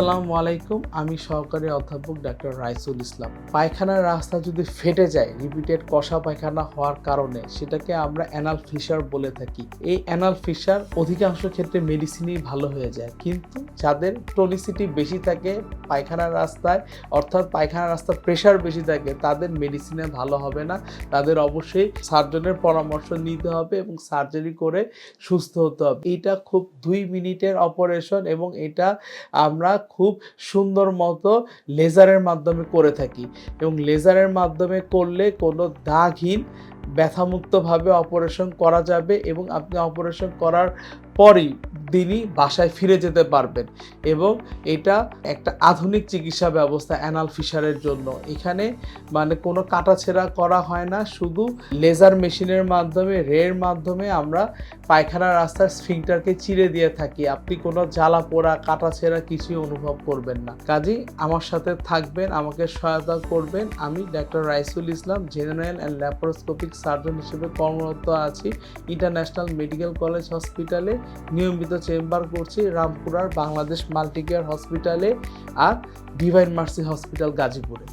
আসসালামু আলাইকুম। আমি সহকারী অধ্যাপক ডাক্তার রাইসুল ইসলাম। পায়খানার রাস্তা যদি ফেটে যায়, রিপিটেড কষা পায়খানা হওয়ার কারণে সেটাকে আমরা অ্যানাল ফিশার বলে থাকি। এই অ্যানাল ফিশার অধিকাংশ ক্ষেত্রে মেডিসিনই ভালো হয়ে যায়। কিন্তু যাদের টনিসিটি বেশি থাকে পায়খানার রাস্তায়, অর্থাৎ পায়খানার রাস্তার প্রেশার বেশি থাকে, তাদের মেডিসিনে ভালো হবে না। তাদের অবশ্যই সার্জনের পরামর্শ নিতে হবে এবং সার্জারি করে সুস্থ হতে হবে। এটা খুব দুই মিনিটের অপারেশন এবং এটা আমরা খুব সুন্দর মতো লেজারের মাধ্যমে করে থাকি এবং লেজারের মাধ্যমে করলে কোনো দাগহীন, ব্যথামুক্তভাবে অপারেশন করা যাবে এবং আপনি অপারেশন করার পরই তিনি বাসায় ফিরে যেতে পারবেন এবং এটা একটা আধুনিক চিকিৎসা ব্যবস্থা অ্যানাল ফিশারের জন্য। এখানে মানে কোনো কাটাছেঁড়া করা হয় না, শুধু লেজার মেশিনের মাধ্যমে, রের মাধ্যমে আমরা পায়খানা রাস্তার স্ফিংটারকে চিরে দিয়ে থাকি। আপনি কোনো জ্বালা পোড়া, কাটাছেঁড়া কিছুই অনুভব করবেন না। কাজেই আমার সাথে থাকবেন, আমাকে সহায়তা করবেন। আমি doctor Raisul Islam, general and laparoscopic surgeon হিসেবে কর্মরত আছি। ইন্টারন্যাশনাল মেডিকেল কলেজ হসপিটালে নিয়মিত চেম্বার করছি রামপুরার বাংলাদেশ মাল্টিকেয়ার হসপিটালে আর ডিভাইন মার্সি হসপিটাল গাজীপুরে।